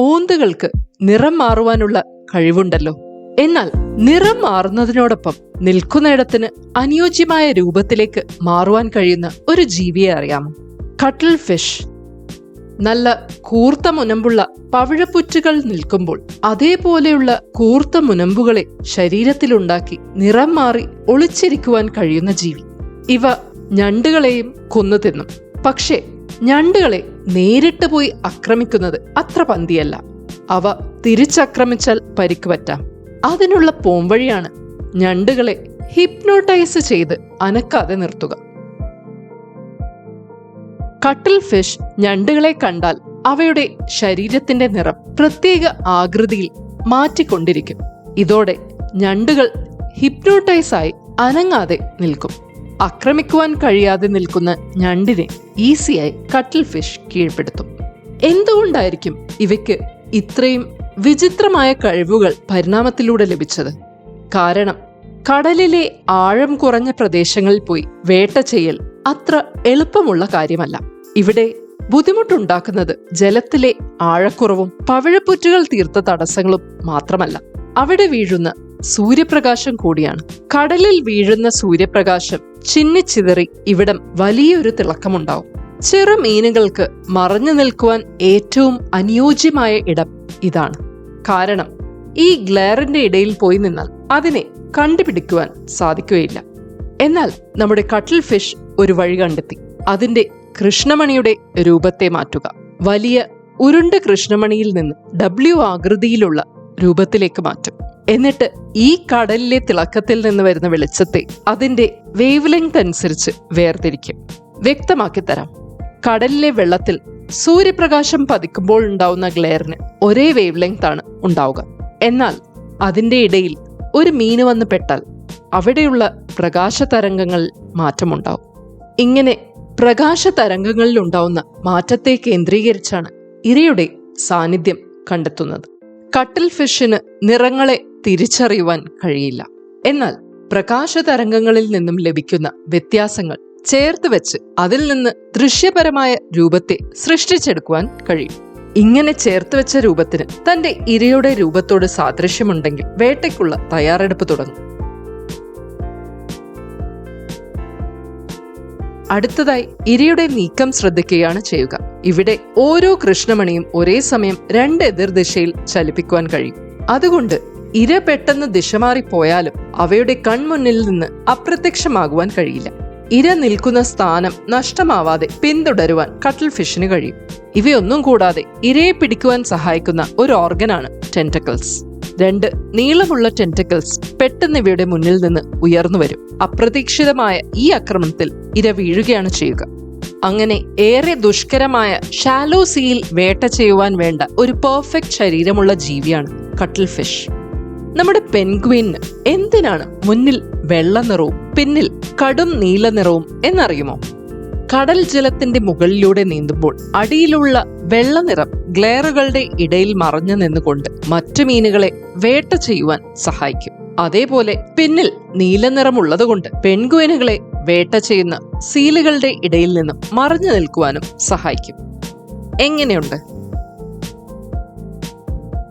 ഓന്തുകൾക്ക് നിറം മാറുവാനുള്ള കഴിവുണ്ടല്ലോ. എന്നാൽ നിറം മാറുന്നതിനോടൊപ്പം നിൽക്കുന്നിടത്തിന് അനുയോജ്യമായ രൂപത്തിലേക്ക് മാറുവാൻ കഴിയുന്ന ഒരു ജീവിയെ അറിയാമോ? കട്ടിൽ ഫിഷ്. നല്ല കൂർത്ത മുനമ്പുള്ള പവിഴപ്പുറ്റുകൾ നിൽക്കുമ്പോൾ അതേപോലെയുള്ള കൂർത്ത മുനമ്പുകളെ ശരീരത്തിലുണ്ടാക്കി നിറം മാറി ഒളിച്ചിരിക്കുവാൻ കഴിയുന്ന ജീവി. ഇവ ഞണ്ടുകളെയും കൊന്നു തിന്നും. പക്ഷേ ഞണ്ടുകളെ നേരിട്ട് പോയി ആക്രമിക്കുന്നത് അത്ര പന്തിയല്ല. അവ തിരിച്ചാക്രമിച്ചാൽ പരിക്ക് പറ്റാം അതിനുള്ള പോംവഴിയാണ് ഞണ്ടുകളെ ഹിപ്നോട്ടൈസ് ചെയ്ത് അനക്കാതെ നിർത്തുക. കട്ടിൽ ഫിഷ് ഞണ്ടുകളെ കണ്ടാൽ അവയുടെ ശരീരത്തിന്റെ നിറം പ്രത്യേക ആകൃതിയിൽ മാറ്റിക്കൊണ്ടിരിക്കും. ഇതോടെ ഞണ്ടുകൾ ഹിപ്നോട്ടൈസായി അനങ്ങാതെ നിൽക്കും. ആക്രമിക്കുവാൻ കഴിയാതെ നിൽക്കുന്ന ഞണ്ടിനെ ഈസിയായി കട്ടിൽ ഫിഷ് കീഴ്പ്പെടുത്തും. എന്തുകൊണ്ടായിരിക്കും ഇവയ്ക്ക് ഇത്രയും വിചിത്രമായ കഴിവുകൾ പരിണാമത്തിലൂടെ ലഭിച്ചത്? കാരണം കടലിലെ ആഴം കുറഞ്ഞ പ്രദേശങ്ങളിൽ പോയി വേട്ട ചെയ്യൽ അത്ര എളുപ്പമുള്ള കാര്യമല്ല. ഇവിടെ ബുദ്ധിമുട്ടുണ്ടാക്കുന്നത് ജലത്തിലെ ആഴക്കുറവും പവിഴപ്പുറ്റുകൾ തീർത്ത തടസ്സങ്ങളും മാത്രമല്ല. അവിടെ വീഴുന്ന സൂര്യപ്രകാശം കൂടിയാണ്. കടലിൽ വീഴുന്ന സൂര്യപ്രകാശം ചിന്നിച്ചിതറി ഇവിടം വലിയൊരു തിളക്കമുണ്ടാവും. ചെറു മീനുകൾക്ക് മറഞ്ഞു നിൽക്കുവാൻ ഏറ്റവും അനുയോജ്യമായ ഇടം ഇതാണ്. കാരണം ഈ ഗ്ലെയറിന്റെ ഇടയിൽ പോയി നിന്നാൽ അതിനെ കണ്ടുപിടിക്കുവാൻ സാധിക്കുകയില്ല. എന്നാൽ നമ്മുടെ കട്ടിൽ ഫിഷ് ഒരു വഴി കണ്ടെത്തി. അതിന്റെ കൃഷ്ണമണിയുടെ രൂപത്തെ മാറ്റുക. വലിയ ഉരുണ്ട കൃഷ്ണമണിയിൽ നിന്ന് ഡബ്ല്യു ആകൃതിയിലുള്ള രൂപത്തിലേക്ക് മാറ്റും. എന്നിട്ട് ഈ കടലിലെ തിളക്കത്തിൽ നിന്ന് വരുന്ന വെളിച്ചത്തെ അതിന്റെ വേവ് ലെങ്ത് അനുസരിച്ച് വേർതിരിക്കും. വ്യക്തമാക്കി തരാം. കടലിലെ വെള്ളത്തിൽ സൂര്യപ്രകാശം പതിക്കുമ്പോൾ ഉണ്ടാവുന്ന ഗ്ലെയറിന് ഒരേ വേവ് ലെങ്ത് ആണ് ഉണ്ടാവുക. എന്നാൽ അതിന്റെ ഇടയിൽ ഒരു മീന് വന്ന് പെട്ടാൽ അവിടെയുള്ള പ്രകാശ തരംഗങ്ങളിൽ മാറ്റമുണ്ടാവും. ഇങ്ങനെ പ്രകാശ തരംഗങ്ങളിൽ ഉണ്ടാവുന്ന മാറ്റത്തെ കേന്ദ്രീകരിച്ചാണ് ഇരയുടെ സാന്നിധ്യം കണ്ടെത്തുന്നത്. കട്ടിൽ ഫിഷിന് നിറങ്ങളെ തിരിച്ചറിയുവാൻ കഴിയില്ല. എന്നാൽ പ്രകാശ തരംഗങ്ങളിൽ നിന്നും ലഭിക്കുന്ന വ്യത്യാസങ്ങൾ ചേർത്ത് വെച്ച് അതിൽ നിന്ന് ദൃശ്യപരമായ രൂപത്തെ സൃഷ്ടിച്ചെടുക്കുവാൻ കഴിയും. ഇങ്ങനെ ചേർത്ത് വെച്ച രൂപത്തിന് തന്റെ ഇരയുടെ രൂപത്തോട് സാദൃശ്യമുണ്ടെങ്കിൽ വേട്ടയ്ക്കുള്ള തയ്യാറെടുപ്പ് തുടങ്ങും. അടുത്തതായി ഇരയുടെ നീക്കം ശ്രദ്ധിക്കുകയാണ് ചെയ്യുക. ഇവിടെ ഓരോ കൃഷ്ണമണിയും ഒരേ സമയം രണ്ട് എതിർദിശയിൽ ചലിപ്പിക്കുവാൻ കഴിയും. അതുകൊണ്ട് ഇര പെട്ടെന്ന് ദിശ മാറിപ്പോയാലും അവയുടെ കൺമുന്നിൽ നിന്ന് അപ്രത്യക്ഷമാകുവാൻ കഴിയില്ല. ഇര നിൽക്കുന്ന സ്ഥാനം നഷ്ടമാവാതെ പിന്തുടരുവാൻ കട്ടിൽ ഫിഷിന് കഴിയും. ഇവയൊന്നും കൂടാതെ ഇരയെ പിടിക്കുവാൻ സഹായിക്കുന്ന ഒരു ഓർഗനാണ് ടെന്റക്കിൾസ് രണ്ട് നീളമുള്ള ടെന്റക്കിൾസ് പെട്ടെന്ന് ഇവയുടെ മുന്നിൽ നിന്ന് ഉയർന്നു വരും. അപ്രതീക്ഷിതമായ ഈ ആക്രമണത്തിൽ ഇര വീഴുകയാണ് ചെയ്യുക. അങ്ങനെ ഏറെ ദുഷ്കരമായ ഷാലോ സീയിൽ വേട്ട ചെയ്യുവാൻ വേണ്ട ഒരു പെർഫെക്റ്റ് ശരീരമുള്ള ജീവിയാണ് കട്ടിൽ ഫിഷ്. നമ്മുടെ പെൻഗ്വിന് എന്തിനാണ് മുന്നിൽ വെള്ള നിറവും പിന്നിൽ കടും നീല നിറവും എന്നറിയുമോ? കടൽ ജലത്തിന്റെ മുകളിലൂടെ നീന്തുമ്പോൾ അടിയിലുള്ള വെള്ള നിറം ഗ്ലെയറുകളുടെ ഇടയിൽ മറഞ്ഞു നിന്നുകൊണ്ട് മറ്റു മീനുകളെ വേട്ട ചെയ്യുവാൻ സഹായിക്കും. അതേപോലെ പിന്നിൽ നീല നിറമുള്ളതുകൊണ്ട് പെൺകുവിനുകളെ വേട്ട ചെയ്യുന്ന സീലുകളുടെ ഇടയിൽ നിന്നും മറഞ്ഞു നിൽക്കുവാനും സഹായിക്കും. എങ്ങനെയുണ്ട്?